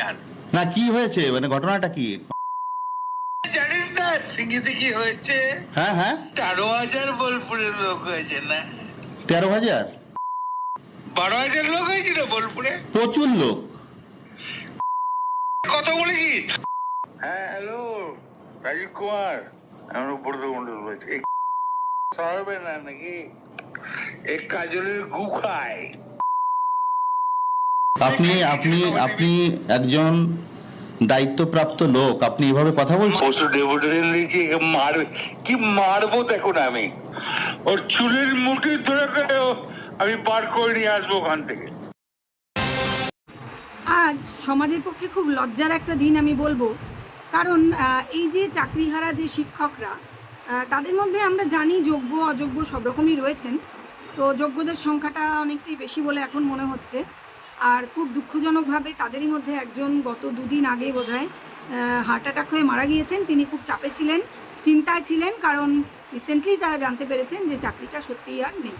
আস না কি হয়েছে? মানে ঘটনাটা কি? জানিস না সিঙ্গিতে কি হয়েছে? হ্যাঁ হ্যাঁ। তেরো হাজার বোলপুরের লোক হয়েছে না? তেরো হাজার? বারো হাজার লোক হয়েছিল বোলপুরে? প্রচুর লোক। কত বলেছি হ্যাঁ হ্যালো রাজীব কুমার। আমি উপরত মন্ডল বলছি। সরবে না নাকি? এক কাজলের গু খায়। আপনি আপনি আপনি একজন দায়িত্বপ্রাপ্ত লোক আপনি এভাবে কথা বলছেন? পশু ডেপুটেশন দিয়েছি মারবে কি মারবো দেখো না আমি। ওর চুলের মুঠি ধরে করে আমি বার করে নিয়ে আসব ওখান থেকে। আজ সমাজের পক্ষে খুব লজ্জার একটা দিন আমি বলব। কারণ আহ, এই যে চাকরিহারা যে শিক্ষকরা তাদের মধ্যে আমরা জানি যোগ্য অযোগ্য সব রকমই রয়েছেন। তো যোগ্যদের সংখ্যাটা অনেকটাই বেশি বলে এখন মনে হচ্ছে। আর খুব দুঃখজনকভাবে তাদেরই মধ্যে একজন গত দুদিন আগে বোধহয় হার্ট অ্যাটাক হয়ে মারা গিয়েছেন। তিনি খুব চাপে ছিলেন, চিন্তায় ছিলেন, কারণ রিসেন্টলি তারা জানতে পেরেছেন যে চাকরিটা সত্যিই আর নেই।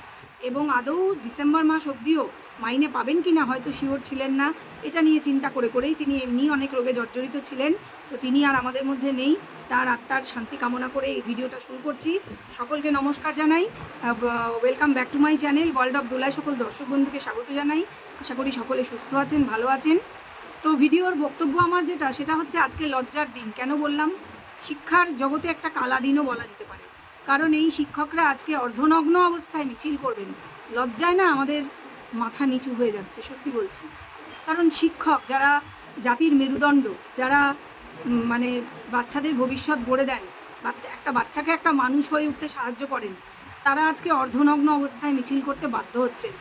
এবং আদৌ ডিসেম্বর মাস অবধিও মাইনে পাবেন কি না হয়তো শিওর ছিলেন না। এটা নিয়ে চিন্তা করে করেই তিনি এমনি অনেক রোগে জর্জরিত ছিলেন। তো তিনি আর আমাদের মধ্যে নেই। তার আত্মার শান্তি কামনা করে এই ভিডিওটা শুরু করছি। সকলকে নমস্কার জানাই। Welcome back to my channel world of দোলায় সকল দর্শক বন্ধুকে স্বাগত জানাই। আশা করি সকলে সুস্থ আছেন, ভালো আছেন। তো ভিডিওর বক্তব্য আমার যেটা, সেটা হচ্ছে আজকে লজ্জার দিন। কেন বললাম? শিক্ষার জগতে একটা কালা দিনও বলা যেতে কারণ এই শিক্ষকরা আজকে অর্ধনগ্ন অবস্থায় মিছিল করবেন। লজ্জায় না আমাদের মাথা নিচু হয়ে যাচ্ছে, সত্যি বলছি। কারণ শিক্ষক যারা জাতির মেরুদণ্ড, যারা মানে বাচ্চাদের ভবিষ্যৎ গড়ে দেন, বাচ্চা, একটা বাচ্চাকে একটা মানুষ হয়ে উঠতে সাহায্য করেন, তারা আজকে অর্ধনগ্ন অবস্থায় মিছিল করতে বাধ্য হচ্ছেন।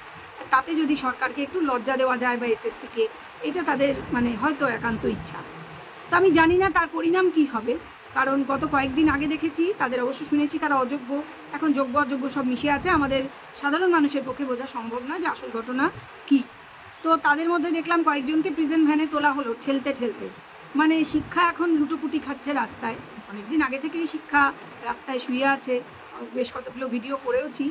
তাতে যদি সরকারকে একটু লজ্জা দেওয়া যায় বা এসএসসিকে, এটা তাদের মানে হয়তো একান্ত ইচ্ছা। তো আমি জানি না তার পরিণাম কি হবে। কারণ গত কয়েকদিন আগে দেখেছি, তাদের অবশ্য শুনেছি তারা অযোগ্য। এখন যোগ্য, অযোগ্য সব মিশে আছে। আমাদের সাধারণ মানুষের পক্ষে বোঝা সম্ভব না যে আসল ঘটনা কি। তো তাদের মধ্যে দেখলাম কয়েকজনকে প্রিজেন্ট ভ্যানে তোলা হলো ঠেলতে ঠেলতে। মানে শিক্ষা এখন লুটোপুটি খাচ্ছে রাস্তায়। অনেকদিন আগে থেকেই শিক্ষা রাস্তায় শুয়ে আছে। বেশ কতগুলো ভিডিও করেওছি।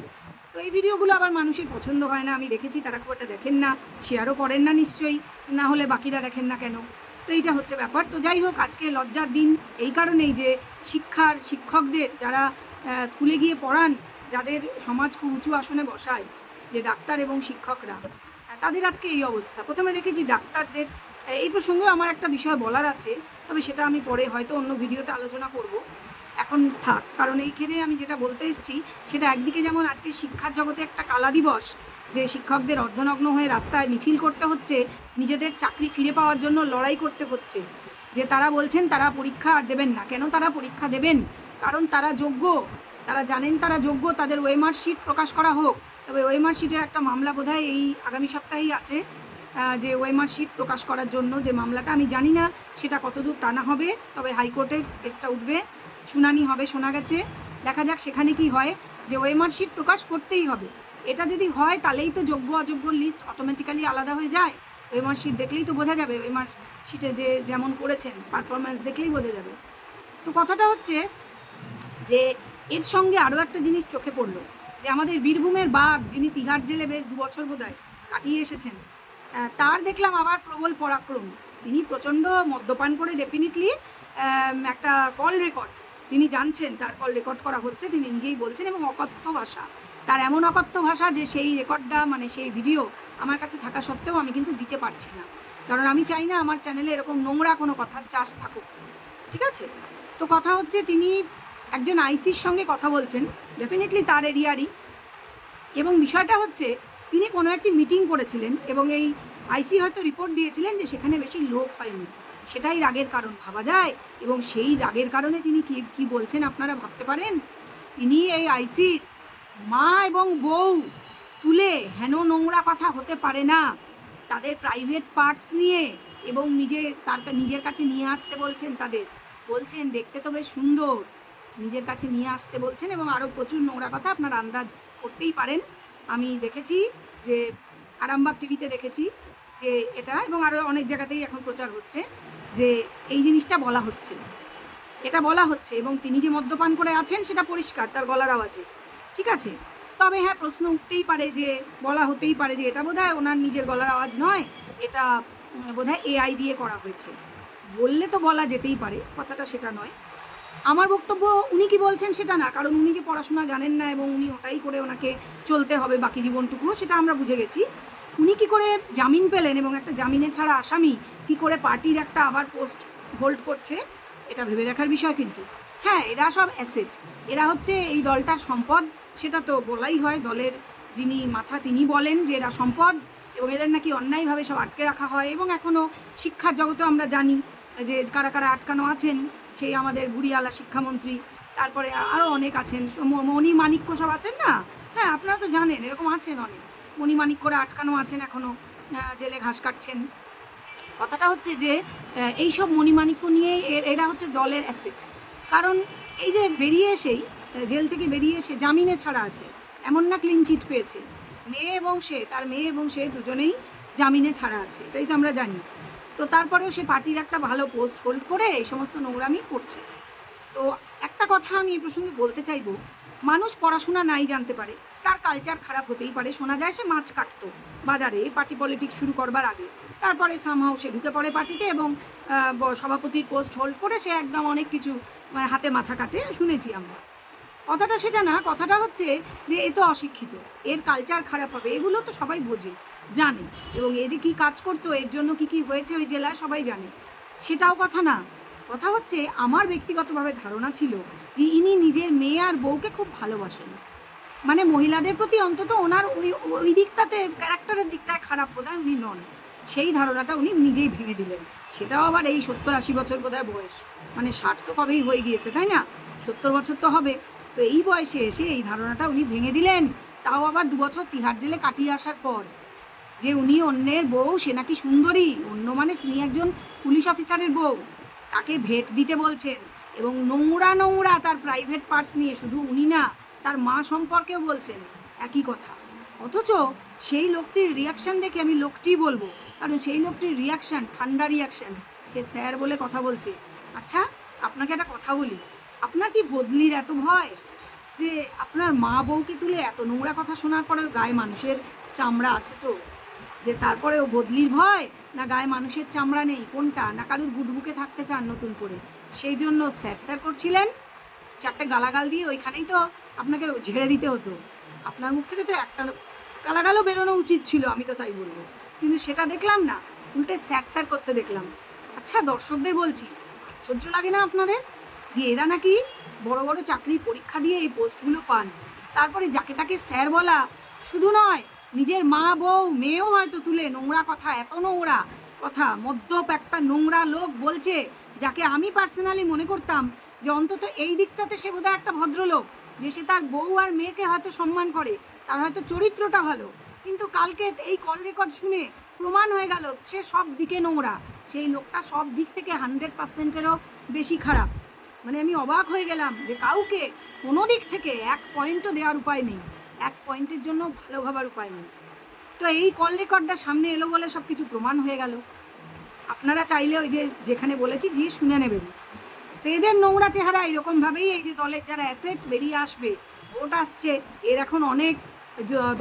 তো এই ভিডিওগুলো আবার মানুষের পছন্দ হয় না। আমি দেখেছি, তারা খুব একটা দেখেন না। শেয়ারও করেন না নিশ্চয়ই। না হলে বাকিরা দেখেন না কেন? তো এইটা হচ্ছে ব্যাপার। তো যাই হোক, আজকে লজ্জার দিন এই কারণেই যে শিক্ষার শিক্ষকদের যারা স্কুলে গিয়ে পড়ান, যাদের সমাজ খুব উঁচু আসনে বসায়, যে ডাক্তার এবং শিক্ষকরা তাদের আজকে এই অবস্থা। প্রথমে দেখেছি ডাক্তারদের এই প্রসঙ্গে আমার একটা বিষয় বলার আছে, তবে সেটা আমি পরে হয়তো অন্য ভিডিওতে আলোচনা করব। এখন থাক। কারণ এইখানে আমি যেটা বলতে এসেছি, সেটা একদিকে যেমন আজকে শিক্ষার জগতে একটা কালা দিবস, যে শিক্ষকদের অর্ধনগ্ন হয়ে রাস্তায় মিছিল করতে হচ্ছে, নিজেদের চাকরি ফিরে পাওয়ার জন্য লড়াই করতে হচ্ছে। যে তারা বলছেন তারা পরীক্ষা আর দেবেন না। কেন তারা পরীক্ষা দেবেন? কারণ তারা যোগ্য। তারা জানেন তারা যোগ্য, তাদের ওয়েমার শিট প্রকাশ করা হোক। তবে ওয়েমার শিটের একটা মামলা বোধহয় এই আগামী সপ্তাহেই আছে যে ওয়েমার প্রকাশ করার জন্য যে মামলাটা। আমি জানি না সেটা কতদূর টানা হবে, তবে হাইকোর্টে কেসটা উঠবে। শুনানি হবে, শোনা গেছে। দেখা যাক সেখানে কি হয়। যে ওয়েমার শিট প্রকাশ করতেই হবে। এটা যদি হয়, তাহলেই তো যোগ্য অযোগ্য লিস্ট অটোমেটিক্যালি আলাদা হয়ে যায়। ওয়েমার শিট দেখলেই তো বোঝা যাবে ওয়েমার শিটে যে যেমন করেছেন পারফরমেন্স দেখলেই বোঝা যাবে। তো কথাটা হচ্ছে যে, এর সঙ্গে আরও একটা জিনিস চোখে পড়ল। যে আমাদের বীরভূমের বাঘ, যিনি তিহার জেলে বেশ দু বছর বোধহয় কাটিয়ে এসেছেন তার দেখলাম আবার প্রবল পরাক্রম। তিনি প্রচণ্ড মদ্যপান করে ডেফিনেটলি একটা কল রেকর্ড তিনি জানছেন, তার কল রেকর্ড করা হচ্ছে, তিনি নিজেই বলছেন এবং অকথ্য ভাষা। তার এমন অকথ্য ভাষা যে সেই রেকর্ডটা মানে সেই ভিডিও আমার কাছে থাকা সত্ত্বেও আমি কিন্তু দিতে পারছি না। কারণ আমি চাই না আমার চ্যানেলে এরকম নোংরা কোনো কথার চাষ থাকুক। ঠিক আছে? তো কথা হচ্ছে, তিনি একজন আইসির সঙ্গে কথা বলছেন ডেফিনেটলি তার এরিয়ারই। এবং বিষয়টা হচ্ছে, তিনি কোনো একটি মিটিং করেছিলেন এবং এই আইসি হয়তো রিপোর্ট দিয়েছিলেন যে সেখানে বেশি লোক হয়নি। সেটাই রাগের কারণ, ভাবা যায়। এবং সেই রাগের কারণে তিনি কি কি বলছেন আপনারা ভাবতে পারেন? তিনি এই আইসির মা এবং বউ তুলে হেন নোংরা কথা হতে পারে না। তাদের প্রাইভেট পার্টস নিয়ে এবং নিজে, তার নিজের কাছে নিয়ে আসতে বলছেন তাদের। বলছেন, দেখতে তো বেশ সুন্দর। নিজের কাছে নিয়ে আসতে বলছেন এবং আরও প্রচুর নোংরা কথা আপনার আন্দাজ করতেই পারেন। আমি দেখেছি যে, আরামবাগ টিভিতে দেখেছি যে, এটা এবং আরও অনেক জায়গাতেই এখন প্রচার হচ্ছে। যে এই জিনিসটা বলা হচ্ছে। এটা বলা হচ্ছে এবং তিনি যে মদ্যপান করে আছেন সেটা পরিষ্কার, তার গলার আওয়াজে। ঠিক আছে? তবে হ্যাঁ প্রশ্ন উঠতেই পারে যে, বলা হতেই পারে যে এটা বোধহয় ওনার নিজের গলার আওয়াজ নয়, এটা বোধহয় এআই দিয়ে করা হয়েছে। বললে তো বলা যেতেই পারে, কথাটা সেটা নয়। আমার বক্তব্য, উনি কি বলছেন সেটা না, কারণ উনি যে পড়াশোনা জানেন না এবং উনি ওটাই করে ওনাকে চলতে হবে বাকি জীবনটুকু সেটা আমরা বুঝে গেছি। উনি কি করে জামিন পেলেন এবং একটা জামিনে ছাড়া আসামি কি করে পার্টির একটা আবার পোস্ট হোল্ড করছে, এটা ভেবে দেখার বিষয় কিন্তু। হ্যাঁ এরা সব অ্যাসেট এরা হচ্ছে এই দলটার সম্পদ, সেটা তো বলাই হয় দলের যিনি মাথা তিনি বলেন যে এরা সম্পদ, এবং এদের নাকি অন্যায়ভাবে সব আটকে রাখা হয়, এবং এখনও শিক্ষার জগতে আমরা জানি যে কারা কারা আটকানো আছেন, সেই আমাদের বুড়িয়ালা শিক্ষামন্ত্রী, তারপরে আরও অনেক আছেন মণি মাণিক্য সব আছেন না? হ্যাঁ আপনারা তো জানেন, এরকম আছেন অনেক। মণি মাণিক্যরা আটকানো আছেন এখনও জেলে ঘাস কাটছেন। কথাটা হচ্ছে যে এই সব মণিমাণিক্য নিয়ে এ- এরা হচ্ছে দলের অ্যাসেট কারণ এই যে বেরিয়ে এসেই জেল থেকে বেরিয়ে এসে জামিনে ছাড়া আছে, এমন না ক্লিন চিট পেয়েছে। মেয়ে এবং সে, তার মেয়ে এবং সে দুজনেই জামিনে ছাড়া আছে, এটাই তো আমরা জানি। তো তারপরেও সে পার্টির একটা ভালো পোস্ট হোল্ড করে এই সমস্ত নোংরামি করছে। তো একটা কথা আমি এই প্রসঙ্গে বলতে চাইব, মানুষ পড়াশোনা নাই জানতে পারে। তার কালচার খারাপ হতেই পারে। শোনা যায় সে মাছ কাটতো। বাজারে পার্টি পলিটিক্স শুরু করবার আগে। তারপরে সামহাও সে ঢুকে পড়ে পার্টিতে এবং সভাপতির পোস্ট হোল্ড করে সে একদম অনেক কিছু মানে হাতে মাথা কাটে, শুনেছি আমরা। কথাটা সেটা না, কথাটা হচ্ছে যে এ তো অশিক্ষিত। এর কালচার খারাপ হবে, এগুলো তো সবাই বোঝে, জানে। এবং এ যে কী কাজ করতো, এর জন্য কি কি হয়েছে ওই জেলায় সবাই জানে। সেটাও কথা না। কথা হচ্ছে, আমার ব্যক্তিগতভাবে ধারণা ছিল যে ইনি নিজের মেয়ে আর বউকে খুব ভালোবাসেন। মানে মহিলাদের প্রতি অন্তত ওনার ওই ওই দিকটাতে ক্যারেক্টারের দিকটায় খারাপ বোধহয় উনি নন। সেই ধারণাটা উনি নিজেই ভেঙে দিলেন। সেটাও আবার এই সত্তর আশি বছর বোধহয় বয়স। মানে ষাট তো কবেই হয়ে গিয়েছে, তাই না? সত্তর বছর তো হবে। তো এই বয়সে এসে এই ধারণাটা উনি ভেঙে দিলেন। তাও আবার দু বছর তিহার জেলে কাটিয়ে আসার পর যে উনি অন্যের বউ, সে নাকি সুন্দরী। অন্য মানে তিনি একজন পুলিশ অফিসারের বউ। তাকে ভেট দিতে বলছেন। এবং নোংরা নোংরা তার প্রাইভেট পার্টস নিয়ে শুধু উনি না তার মা সম্পর্কেও বলছেন একই কথা। অথচ সেই লোকটির রিয়াকশান দেখে আমি লোকটিই বলব। কারণ সেই লোকটির রিয়াকশন ঠান্ডা রিয়াকশন সে স্যার বলে কথা বলছে। আচ্ছা আপনাকে একটা কথা বলি। আপনার কি বদলির এত ভয় যে আপনার মা বউকে তুলে এত নোংরা কথা শোনার পরেও গায়ে মানুষের চামড়া আছে তো? যে তারপরে ও বদলির ভয় না গায়ে মানুষের চামড়া নেই? কোনটা? না কারুর গুডবুকে থাকতে চান নতুন করে? সেই জন্য স্যার স্যার করছিলেন। চারটে গালাগাল দিয়ে ওইখানেই তো আপনাকে ঝেড়ে দিতে হতো। আপনার মুখ থেকে তো একটা গালাগালও বেরোনো উচিত ছিল, আমি তো তাই বলব। কিন্তু সেটা দেখলাম না, উল্টে স্যার স্যার করতে দেখলাম। আচ্ছা দর্শকদের বলছি, আশ্চর্য লাগে না আপনাদের? যে এরা নাকি বড় বড় চাকরির পরীক্ষা দিয়ে এই পোস্টগুলো পান। তারপরে যাকে তাকে স্যার বলা শুধু নয়, নিজের মা, বউ, মেয়েও হয়তো তুলে, নোংরা কথা, এত নোংরা কথা, মদ্যপ একটা নোংরা লোক বলছে, যাকে আমি পার্সোনালি মনে করতাম যে অন্তত এই দিকটাতে সে বোধহয় একটা ভদ্রলোক। যে সে তার বউ আর মেয়েকে হয়তো সম্মান করে, তার হয়তো চরিত্রটা ভালো। কিন্তু কালকে এই কল রেকর্ড শুনে প্রমাণ হয়ে গেল, সে সব দিকে নোংরা। সেই লোকটা সব দিক থেকে হান্ড্রেড পার্সেন্টেরও বেশি খারাপ। মানে আমি অবাক হয়ে গেলাম যে কাউকে কোনো দিক থেকে এক পয়েন্টও দেওয়ার উপায় নেই। এক পয়েন্টের জন্য ভালো ভাবার উপায় নেই। তো এই কল রেকর্ডটা সামনে এলো বলে সব কিছু প্রমাণ হয়ে গেল। আপনারা চাইলে ওই যে যেখানে বলেছি গিয়ে শুনে নেবেন। তো এদের নোংরা চেহারা এরকমভাবেই এই যে দলের যারা অ্যাসেট বেরিয়ে আসবে, ভোট আসছে, এর এখন অনেক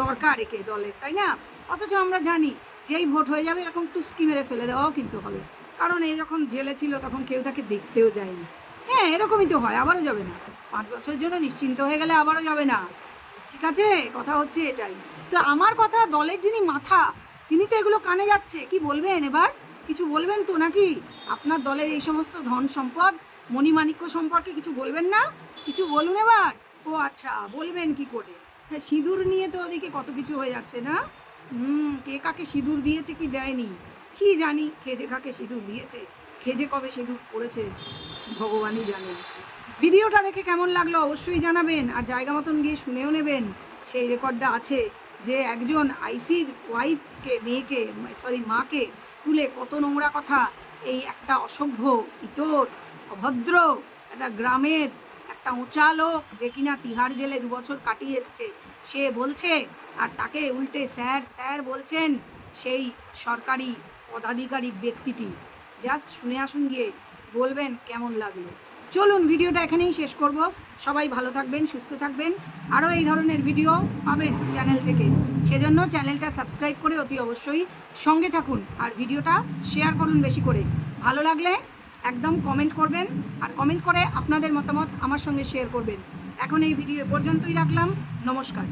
দরকার একে দলের তাই না? অথচ আমরা জানি যেই ভোট হয়ে যাবে এরকম টুস্কি মেরে ফেলে দেওয়াও কিন্তু হবে। কারণ এই যখন জেলে ছিল তখন কেউ তাকে দেখতেও যায়নি। হ্যাঁ এরকমই তো হয়, আবারও যাবে না। পাঁচ বছরের জন্য নিশ্চিন্ত হয়ে গেলে আবারও যাবে না। ঠিক আছে, কথা হচ্ছে এটাই। তো আমার কথা, দলের যিনি মাথা, তিনি তো এগুলো কানে যাচ্ছে। কি বলবেন এবার? কিছু বলবেন তো নাকি? আপনার দলের এই সমস্ত ধন সম্পদ মণিমাণিক্য সম্পর্কে কিছু বলবেন না? কিছু বলুন এবার? ও আচ্ছা বলবেন কি করে? হ্যাঁ সিঁদুর নিয়ে তো ওদিকে কত কিছু হয়ে যাচ্ছে না? হুম, কে কাকে সিঁদুর দিয়েছে কি দেয়নি? কি জানি খেজে কাকে সিঁদুর দিয়েছে খেজে কবে সিঁদুর পড়েছে, ভগবানই জানেন। ভিডিওটা দেখে কেমন লাগল অবশ্যই জানাবেন, আর জায়গা মতন গিয়ে শুনেও নেবেন। সেই রেকর্ডটা আছে যে একজন আইসির ওয়াইফকে, মেয়েকে, সরি, মাকে তুলে কত নোংরা কথা, এই একটা অসভ্য, ইতর অভদ্র, একটা গ্রামের, একটা উঁচা লোক যে কিনা তিহার জেলে দু বছর কাটিয়ে এসছে। সে বলছে, আর তাকে উল্টে স্যার স্যার বলছেন, সেই সরকারি পদাধিকারী ব্যক্তিটি। জাস্ট শুনে আসুন গিয়ে, বলবেন কেমন লাগল। চলুন, ভিডিওটা এখানেই শেষ করব। সবাই ভালো থাকবেন, সুস্থ থাকবেন। আরও এই ধরনের ভিডিও পাবেন চ্যানেল থেকে। সেজন্য চ্যানেলটা সাবস্ক্রাইব করে অতি অবশ্যই সঙ্গে থাকুন। আর ভিডিওটা শেয়ার করুন বেশি করে। ভালো লাগলে একদম কমেন্ট করবেন আর কমেন্ট করে আপনাদের মতামত আমার সঙ্গে শেয়ার করবেন। এখন এই ভিডিও পর্যন্তই রাখলাম। নমস্কার।